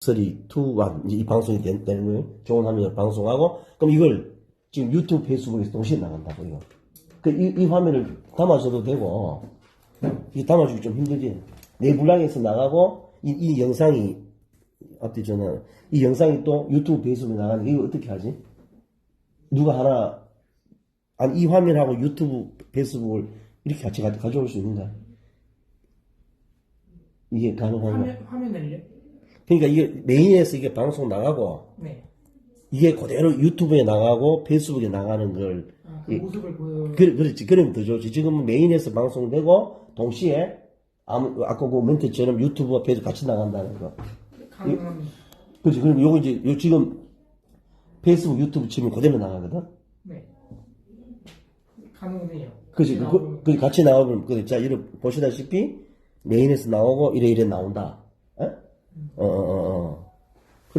3, 2, 1 이제 이 방송이 된- 되는 거예요. 좋은 화면을 방송하고 그럼 이걸 지금 유튜브 페이스북에서 동시에 나간다고 이거. 그 이, 이 화면을 담아줘도 되고 이 담아주기 좀 힘들지. 내 분량에서 나가고 이, 이 영상이 앞뒤 전화 이 영상이 또 유튜브 페이스북에 나가는 게 이거 어떻게 하지? 누가 하나 아니 이 화면하고 유튜브 페이스북을 이렇게 같이 가, 가져올 수 있는가? 이게 가능한가? 화면, 화면을요? 그러니까 이게 메인에서 이게 방송 나가고 네. 이게 그대로 유튜브에 나가고 페이스북에 나가는 걸 아, 그 예. 모습을 보여. 그, 그렇지 그러면 더 좋지 지금은 메인에서 방송되고 동시에 아무 아까 그 멘트처럼 유튜브와 페이스북 같이 나간다는 거 가능합니다. 그렇지 그럼 요거 이제 요 지금 페이스북 유튜브 치면 그대로 나가거든 네. 가능해요. 그렇지 그. 그 같이 나오면 그래 자 이렇게 보시다시피 메인에서 나오고 이래 이래 나온다 에? 어, 어, 어, 어.